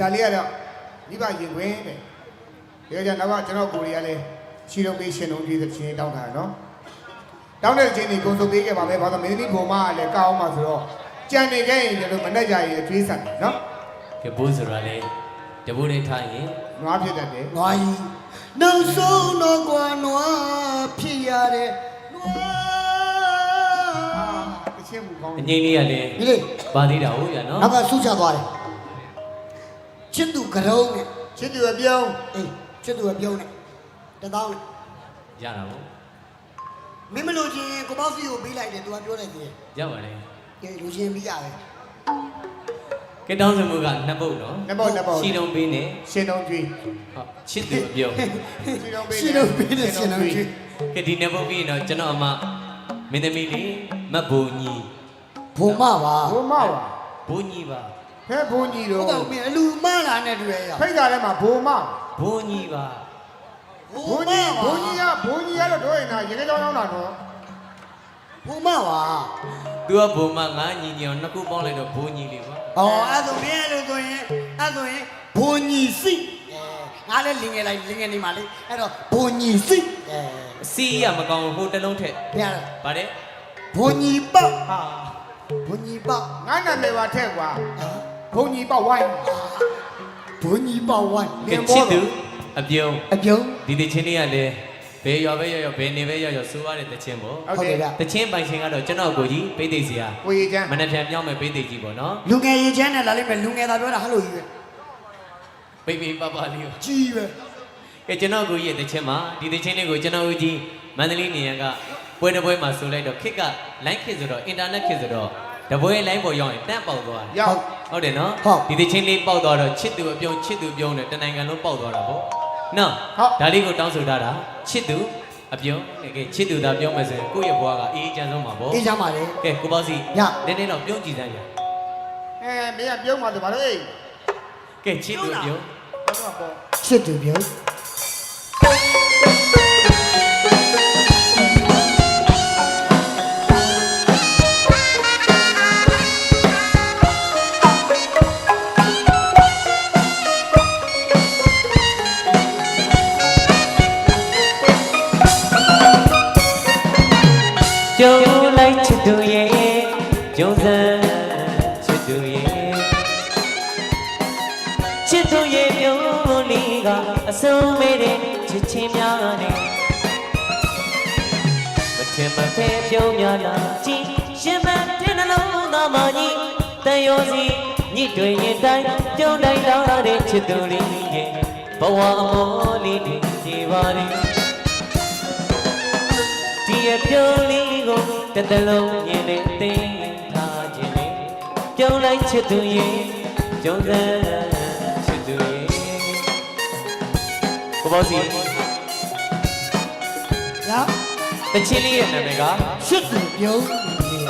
ဒါလေးကတော့မိဘရင်ခွင်းတဲ့ဒါကြောင့်နောက်ကကျွန်တော်ကိုရီးယားလည်းရှီလုံးပေးရှင်လုံးကြီးတဲ့ချင်းတောင်းတာနော်တောင်းတဲ့ချင်းကြီးကိုစုပ်ပေးခဲ့ပါမယ်ဘာလို့မင်းသမီးဘုံမကလည်းကောင်းမှဆိုတော့ကြံနေခဲ့ရင်ကျွန်တော်မနဲ့ကြရင်ကျွေးဆန်တယ်နော်ကဲဘိုးဆိုတာလေတဘိုးလေးထားရင်နွားဖြစ်တတ်တယ်နွားကြီးနောက်ဆုံးတော့ကွာနွားဖြစ်ရတဲ့နွာအားတချင်းမူကောင်းအငိမ့်လေးကလည်းဒီလေပါသေးတာဟုတ်ရနော်နောက်ကဆူချသွားတယ် ချစ်သူကရုံးနဲ့ချစ်သူအပြုံးအေးချစ်သူကပြုံးနဲ့တသောင်းနဲ့ရတာပေါ့မင်းမလို့ချင်းကိုပေါ့စီကိုပေးလိုက်တယ်သူကပြောလိုက်သေးတယ်ရပါလေကဲလူချင်းပြီးရတယ်ကဲတောင်းစမှုကနှစ်ပုတ်နော်နှစ်ပေါက်နှစ်ပေါက်ရှီလုံးပေးနေရှင်လုံးကျွေးဟုတ်ချစ်သူအပြုံးရှီလုံးပေးရှင်းတော့ပေးတယ်ရှင်းတော့ချင်းကဲဒီနှစ်ပုတ်ပြီးရင်တော့ကျွန်တော်အမမင်းသမီးလေးမတ်ဘူညီဘုံမပါဘုံမပါဘူညီပါ ဖဲဘုံကြီးဟုတော့တ်တော့မင်းအလူမလာနဲ့တွေ့ရဖိတ်တာထဲမှာဘုံမဘူညီပါဘုံကြီးဘုံကြီးကဘုံကြီးကတော့တို့ရင်တော့ရေကကြောင်းကြောင်းတာတော့ဘုံမပါသူကဘူမငါညီညီအောင်နှစ်ခုပေါင်းလိုက်တော့ဘူညီလေးပါဟောအဲ့ဆိုမင်းအဲ့လိုဆိုရင်အဲ့ဆိုရင်ဘုံကြီးစိအဲငါလည်းလင်ငယ်လိုက်လင်ငယ်နေမှာလေအဲ့တော့ဘုံကြီးစိအဲအစီရမကောင်းဘူးဟိုတစ်လုံးထက်ဘုရားဗါတဲ့ဘုံကြီးပေါ့ဟာဘုံကြီးပေါ့ငါနာမည်ပါထက်ကွာ ဘုံကြီးပေါ့ဝိုင်းဘုံကြီးပေါ့ဝိုင်းကဲချစ်သူအပြုံးအပြုံးဒီတချင်းလေးကလည်းဘယ်ရွာပဲရောက်ရောက်ဘယ်နေပဲရောက်ရောက်စိုးရတဲ့တချင်းပေါ့ဟုတ်ဟုတ်တယ်ကဲ့ဗျတချင်းပိုင်ရှင်ကတော့ကျွန်တော်ကိုကြီးပိသိစီယာကိုရီချမ်းမနှက်ပြန်ပြောင်းမဲ့ပိသိကြီးပေါ့နော်လူငယ်ရေချမ်းနဲ့လာလိုက်မယ်လူငယ်သာပြောတာဟယ်လိုကြီးပဲပိပိပပလေးကိုကြီးပဲကဲကျွန်တော်ကိုကြီးရဲ့တချင်းမှာဒီတချင်းလေးကိုကျွန်တော်ဦးကြီးမန္တလေးနေရန်ကပွဲတစ်ပွဲမှာဆိုလိုက်တော့ခစ်ကလိုင်းခစ်ဆိုတော့အင်တာနက်ခစ်ဆိုတော့တပွဲလိုင်းပေါ်ရောက်ရင်တန့်ပေါက်သွားတယ်ရောက် ဟုတ်တယ်နော်ဟုတ်ဒီတချင်းလေးပေါက်သွားတော့ချစ်သူအပြုံးချစ်သူပြုံးနဲ့တနိုင်ငံလုံးပေါက်သွားတာပေါ့နော်ဟုတ်ဒါလေးကိုတောင်းဆိုထားတာချစ်သူအပြုံးကဲချစ်သူသာပြောမယ်ဆိုရင်ကိုယ့်ရဲ့ဘဝကအေးအေးချမ်းဆုံးပါပေါ့အေးချမ်းပါလေကဲကိုပေါ့စီညနည်းနည်းတော့ပြုံးကြည့်စမ်းကြအဲမင်းကပြုံးပါဆိုပါလို့အေးကဲချစ်သူအပြုံးတော့ပေါ့ချစ်သူပြုံး စ်ချင်းများနဲ့မထင်မဖဲပြုံးများလာကြည့်ရှင်မတဲ့နှလုံးသားမကြီးတန်ရောစီညစ်တွေရင်တိုင်းပြုံးတိုင်းလာတဲ့ချစ်သူလေးရဲ့ဘဝအမောလေးတွေဒီပါရင်ဒီအပြုံးလေးကိုတစ်တလုံးမြင်နေသိထားခြင်းလေပြုံးလိုက်ချစ်သူရဲ့ကျုံးစမ်း ကိုဘောစီညာတချင်းလေးရဲ့နာမည်ကချစ်သူပြုံးလေးရ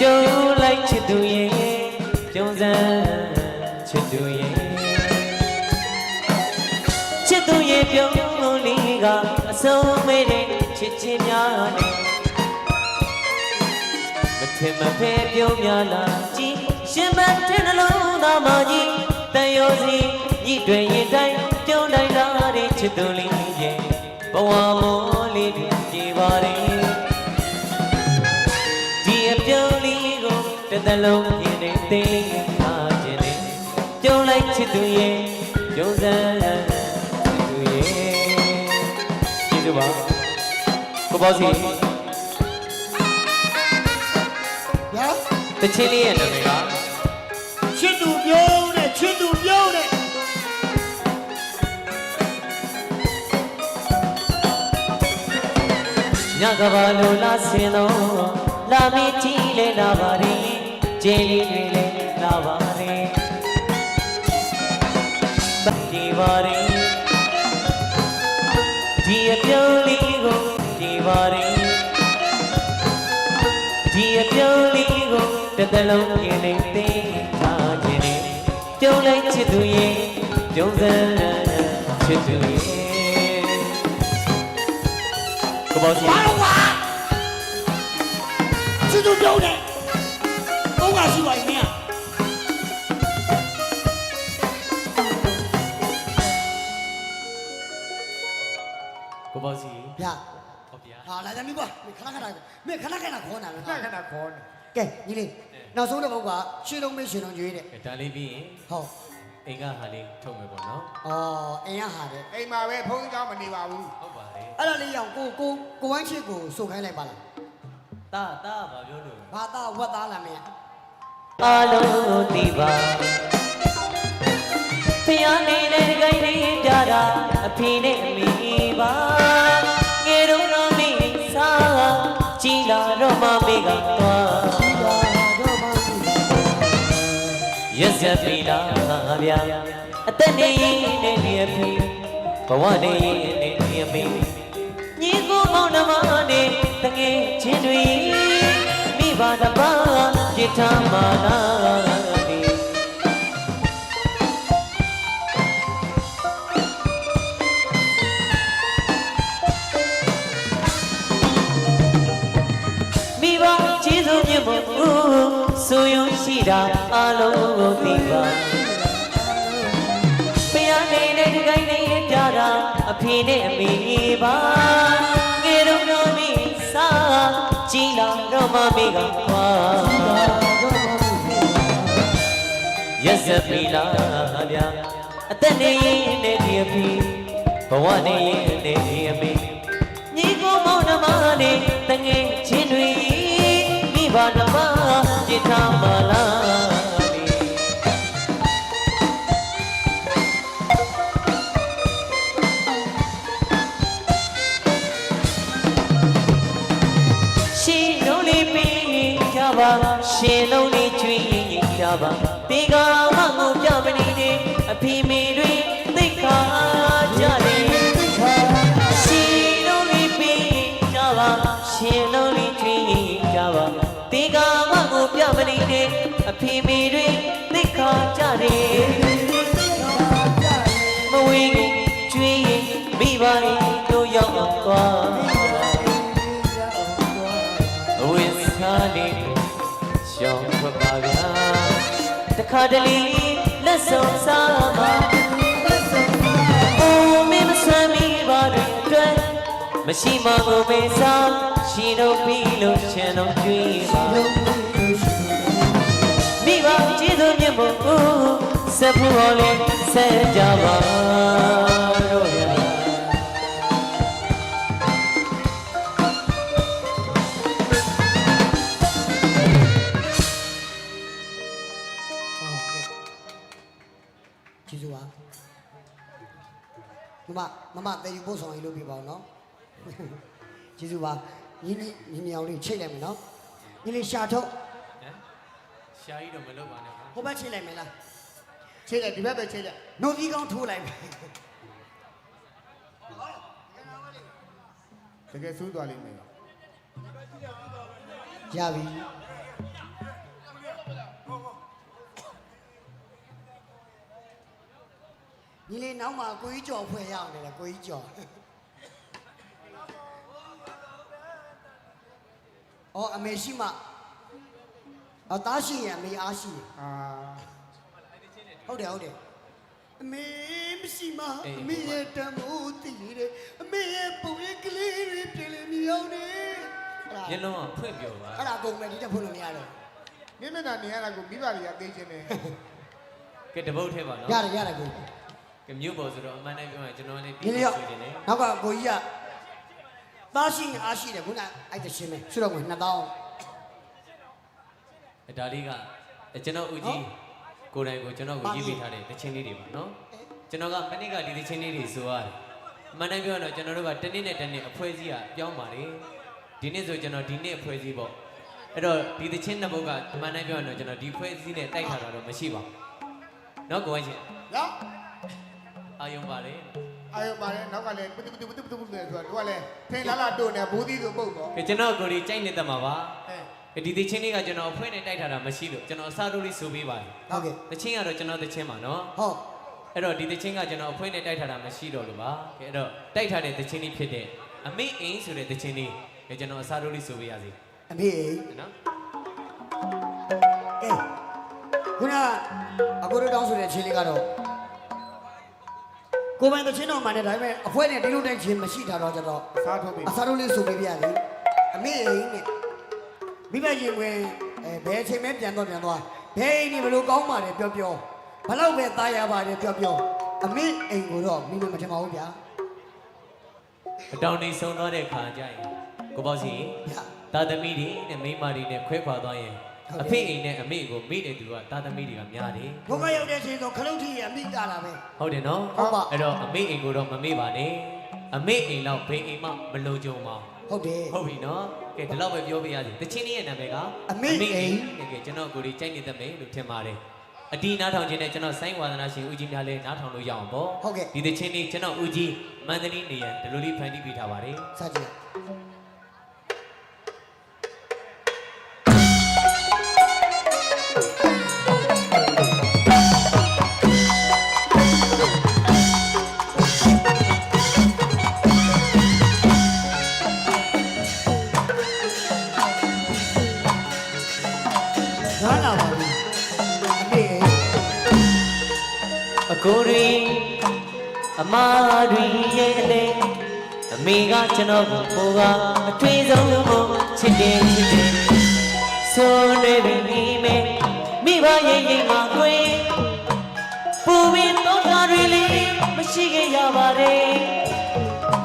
ကျုံးလိုက်ချစ်သူရဲ့ကျုံးစမ်းချစ်သူရဲ့ချစ်သူရဲ့ပြုံးလေးကအဆုံးမဲတဲ့ချစ်ချင်းများနဲ့ မထင်မဖဲပြုံးများလာကြည်ရှင်မတဲ့နှလုံးသားမကြီးတန်ရောစီညှိတွင်ရင်တိုင်းပြုံးတိုင်းလာတဲ့ချစ်သူလေးရဲ့ဘဝမောလေးတွေပြေပါတယ်ဒီအပြုံးလေးကိုတစ်သလုံးမြင်နေသိထားခြင်းနဲ့ပြုံးလိုက်ချစ်သူရဲ့ကျုံးစမ်းချစ်သူရဲ့ကျေးဇူးပါကိုပေါ့စီ တချင်းလေးရဲ့နာမည်ကချစ်သူပြုံးနဲ့ချစ်သူပြုံးနဲ့ညကဘာလိုလာစင်တော့လာမီတီလေလာပါရင်ဂျင်းလေးတွေလည်းလာပါရင်ပတ်ဒီပါရင်ဒီအပြုံးလေးကိုဒီပါရင်ဒီအပြုံးလေးကို တစ်သလုံးပြင်းနေသိထားခြင်းနဲ့ပြုံးလိုက်ချစ်သူရဲ့ပြုံးစမ်းချစ်သူရဲ့ကိုပေါ့စီဘာလို့ကွာသူတို့ပြောတယ်ဘုံကရှိပါရင်မင်းကိုပေါ့စီဗျာဟုတ်ဗျာဟာလာကြပြီကွာမင်းခဏခဏမင်းခဏခဏခေါ်နေတာပဲခဏခဏခေါ်နေကဲညီလေး နောက်ဆုံးတစ်ပုတ်ကရှင်းလုံးမေးရှင်းလုံးကျွေးတဲ့အဲဒါလေးပြီးရင်ဟုတ်အိမ်ကဟာလေးထုတ်မယ်ပေါ့နော်အော်အင်းရဟာတဲ့အိမ်မှာပဲဖုန်းကြောင်းမနေပါဘူးဟုတ်ပါလေအဲ့ဒါလေးရောင်ကိုကိုကိုဝမ်းချစ်ကိုစုခိုင်းလိုက်ပါလားတာတာဘာပြောလို့ဘာသာဝတ်သားလာမင်းအားလုံးဒီပါဖျားနေတဲ့ခိုင်လေးပြတာအဖေနဲ့အမေ ဗျာအသက်နေရင်နဲ့နေအဖေဘဝနေရင်နဲ့နေအမေညီကိုမောင်နှမနဲ့တငယ်ချင်းတွေမိဘတစ်ပါးပြစ်ထားမာနာဒီမိဘကျေးဇူးမြတ်ဖို့ဆိုယုံရှိတာအလုံးကိုသိပါ ဖျားနေတဲ့ဒီကိုင်းလေးပြတာအဖေနဲ့အမေပါငယ်တော့တော့မိစားကြည်လာတော့မမေကခွာရက်စက်ပြီလားဗျာအသက်နေရင်နဲ့ဒီအဖေဘဝနေရင်နဲ့ဒီအမေညီကိုမောင်နှမနဲ့တငယ်ချင်း အဖေမေတွေသိခါကြတယ်မဝေးကိုကျွေးရင်မိဘတွေတို့ရောက်သွားအဝိဇ္ဇာလေးရှောင်းထွက်ပါဗျာတခါတလေလက်ဆောင်စားပါအိုးမင်းမဆမ်းမိပါတွေအတွက်မရှိမကိုမေးစားရှင်တို့ပြီးလို့ရှင်တို့ကြွေးပါမိဘ ကျေးဇူးမြတ်မို့ဆက်ဖို့ဟောလေးဆက်ကြပါတော့ဗျာဟုတ်ကဲ့ကျေးဇူးပါမမမမတေယူပို့ဆောင်ရေးလုပ်ပြပါဦးနော်ကျေးဇူးပါညီညီညီညီအောင်လေးချိတ်လိုက်မယ်နော်ညီလေးရှာထုတ်ဟမ် ရှာကြီးတော့မလုပ်ပါနဲ့ဗျာဟိုဘက်ချိတ်လိုက်မယ်လားချိတ်လိုက်ဒီဘက်ပဲချိတ်လိုက်နှုတ်သီးကောင်းထိုးလိုက်မယ်တကယ်ဆိုးသွားလိမ့်မယ်ရပြီညီလေးနောက်မှာကိုကြီးကျော်ဖွဲ့ရအောင်လေကိုကြီးကျော်အော်အမေရှိမ အော်တားရှိရင်အမေအားရှိရင်အာဟုတ်တယ်ဟုတ်တယ်အမေမရှိမအေးအမေရဲ့တမိုးတည်တယ်အမေရဲ့ပုံရိပ်ကလေးတွေပြည်လေမြောင်းနေအဲ့ဒါမျက်လုံးကဖွင့်ပြောပါအဲ့ဒါကုန်မယ်ဒီတက်ဖွင့်လို့မရတယ်မင်းမျက်နှာနေရတာကိုမိဘတွေကသိချင်းတယ်ကဲတပုတ်ထဲပါနော်ရတယ်ရတယ်ကိုကဲမြို့ပေါ်ဆိုတော့အမှန်တမ်းပြောရင်ကျွန်တော်လည်းညီပြီးလေးရောဆွေးတယ်လေနောက်ကကိုကြီးကသားရှိရင်အားရှိတယ်ခုနအဲ့တရှင်းမယ်ဆွတော့ဝင်2000အဲ ဒါလေးကအဲကျွန်တော်ဦးကြီးကိုယ်တိုင်ကိုကျွန်တော်ကိုရေးပေးထားတဲ့တခြင်းလေးတွေပါနော်ကျွန်တော်ကမနေ့ကဒီတခြင်းလေးတွေဆိုရတယ်အမှန်တမ်းပြောရင်တော့ကျွန်တော်တို့ကတစ်နေ့နဲ့တစ်နေ့အဖွဲစည်းကပြောင်းပါတယ်ဒီနေ့ဆိုကျွန်တော်ဒီနေ့အဖွဲစည်းပေါ့အဲ့တော့ဒီတခြင်းနှစ်ပုဒ်ကအမှန်တမ်းပြောရင်တော့ကျွန်တော်ဒီဖွဲစည်းနဲ့တိုက်ထားတာတော့မရှိပါဘူးနော်ကိုဝိုင်းရှင်နော်အာယုံပါလေအာရုံပါတယ်နောက်ကလည်းပုတုပုတုပုတုပုတုပုတုဆိုတော့တို့ကလည်းထင်လာလာတို့နေဘူးသီးဆိုပုတ်တော့ကဲကျွန်တော်ကိုယ်လေးကြိုက်နေတတ်မှာပါအဲ ဒီဒီချင်းလေးကကျွန်တော်အဖွဲနဲ့တိုက်ထားတာမရှိလို့ကျွန်တော်အစားတိုးလေးဆိုပေးပါတယ်ဟုတ်ကဲ့တချင်းကတော့ကျွန်တော်တချင်းပါနော်ဟုတ်အဲ့တော့ဒီတချင်းကကျွန်တော်အဖွဲနဲ့တိုက်ထားတာမရှိတော့လို့ပါကဲအဲ့တော့တိုက်ထားတဲ့တချင်းလေးဖြစ်တဲ့အမေအိမ်ဆိုတဲ့တခြင်းလေးကကျွန်တော်အစားထိုးလေးဆိုပေးရစီအမေနော်ကဲခုနအကိုတို့တောင်းဆိုတဲ့ချင်းလေးကတော့ကိုယ်ပိုင်တဲ့ချင်းတော်မှန်တယ်ဒါပေမဲ့အဖွဲနဲ့တိလို့တဲ့ချင်းမရှိတာတော့ကျတော့စားထုတ်ပြီအစားတို့လေးဆိုပေးပြရလေအမေအိမ်နဲ့ မိဘရင်ဝင်အဲဘယ်အချိန်မဲပြန်တော့ပြန်သွားဘယ်အိမ်နေဘလို့ကောင်းပါလဲပြောပြောဘလောက်ပဲသားရပါတယ်ပြောပြောအမေအိမ်ကိုတော့မိမမထင်ပါဘူးဗျာအတောင်နေဆုံးသွားတဲ့ခါကျရင်ကိုပေါ့စီဗျာတာသမီတွေနဲ့မိန်းမတွေနဲ့ခွဲခွာသွားရင်ဟုတ်တယ်အဖေအိမ်နဲ့အမေကိုမိတဲ့သူကတာသမီတွေကများတယ်ဘုကရောက်တဲ့ချိန်ဆိုခလုတ်ထီရမိတာလာပဲဟုတ်တယ်နော်ဟုတ်ပါအဲ့တော့အမေအိမ်ကိုတော့မမေ့ပါနဲ့ အမေအိမ်တော့ဘေးအိမ်မှမလုံကြုံပါဘူးဟုတ်တယ် ဟုတ်ပြီနော်ကဲဒီလောက်ပဲပြောပြရစီတချင်းလေးရဲ့နာမည်ကအမေအိမ် ကဲကဲကျွန်တော်ကိုယ်ဒီကြိုက်နေတတ်မယ်လို့ထင်ပါတယ်အတီးနားထောင်ခြင်းနဲ့ကျွန်တော်ဆိုင်းဝါဒနာရှင်ဦးကြီးများလည်းနားထောင်လို့ရအောင်ပေါ့ဟုတ်ကဲ့ ဒီတချင်းလေးကျွန်တော်ဦးကြီးမန္တလေးနေရန်ဒီလိုလေးဖန်တီးပေးထားပါတယ် စကြည့် မေကကျွန်တော်ကိုပိုကအထွေးဆုံးကိုချစ်တယ်ချစ်တယ်ဆိုနေပြီမေမိဘရဲ့ရင်မှာတွင်ပူပင်တော့တာတွေလေးမရှိခဲ့ရပါတယ်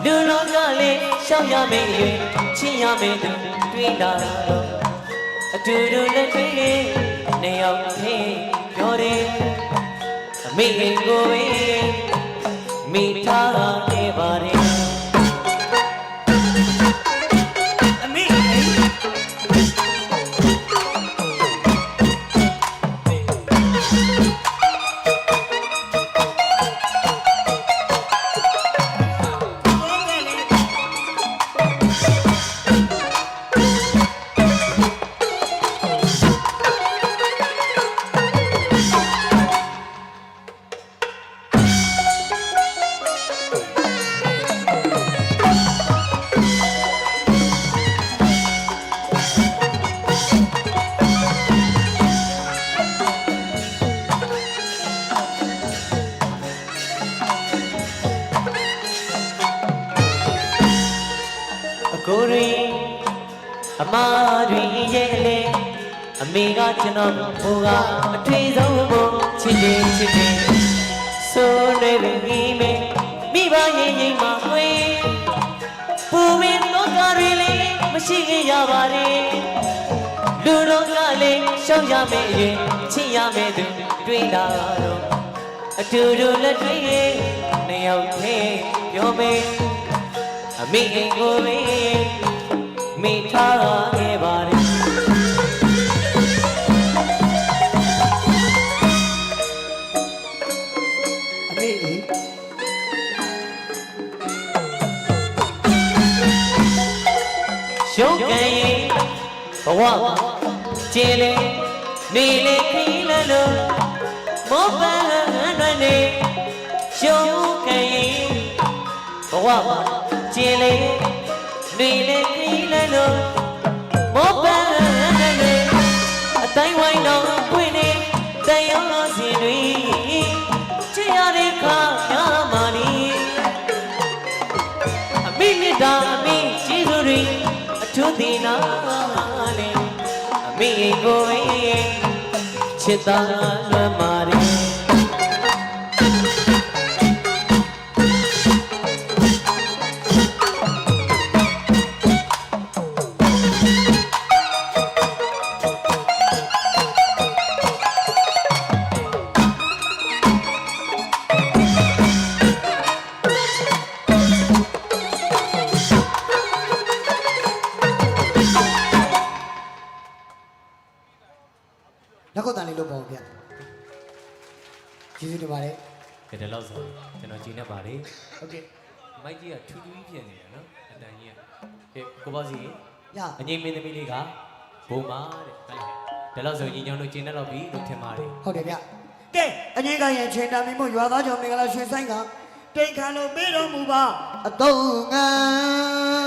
လူတော်ကလည်းရှောက်ရမယ်ရင်ချင်းရမယ်သူတွေ့တာတော့အတူတူနဲ့တွေ့ရင်နေရောက်သေးပြောတယ်အမေကိုပဲမိထားနေပါတယ် မရီရဲ့အလေအမေကကျွန်တော်ကိုဟိုကအထွေးဆုံးကိုချစ်တယ်ချစ်တယ်ဆိုနေပြီမေမိဘရဲ့ရင်မှာခွေပူမင်းတော့ကရီလေးမရှိခဲ့ရပါတယ်လူတော်ကလည်းရှောက်ရမယ်ရင်ချစ်ရမယ်သူတွေ့လာတော့အတူတူလက်တွေ့ရဲ့နှစ်ယောက်သေးပြောမေးအမိအိမ်ကိုပဲ မိထားခဲ့ပါတယ်အမေအေးရှုံးကန်ရင်ဘဝကျင်းလေနေလေခီးလလို့မောပန်းရွယ်နေရှုံးကန်ရင်ဘဝကျင်းလေ နေလေခီးလလို့မောပန်းရွယ်နေအတိုင်းဝိုင်းတော်ပွင့်နေတန်ရောစီတွေချစ်ရတဲ့ခါများမာနီအမိမြတ်တာအမိကျေးဇူးတွေအထူးတင်နာလေအမိကိုယ်ချစ်တာလွမ်းမာတ လက်ခုပ်တန်လေးလုပ်ပါဦးဗျကျေးဇူးတင်ပါတယ်ကဲဒါတော့ဆိုကျွန်တော်ကြည်နေပါလေဟုတ်ကဲ့မိုက်ကြီးကထူးထူးကြီးဖြစ်နေတယ်နော်အတန်ကြီးကကဲကိုပေါ့စီရအငိမ့်မင်းသမီးလေးကဘုံမာတဲ့ဟုတ်တယ်ဒါတော့ဆိုညီညောင်တို့ကျင်းတတ်တော့ပြီလို့ထင်ပါတယ်ဟုတ်တယ်ဗျကဲအငိမ့်ကရင်ချင်းတာမီမို့ရွာသားကြောင့်မင်္ဂလာရွှေဆိုင်ကတတိတ်ခံလို့ပေးတော်မူပါအတုံးငန်း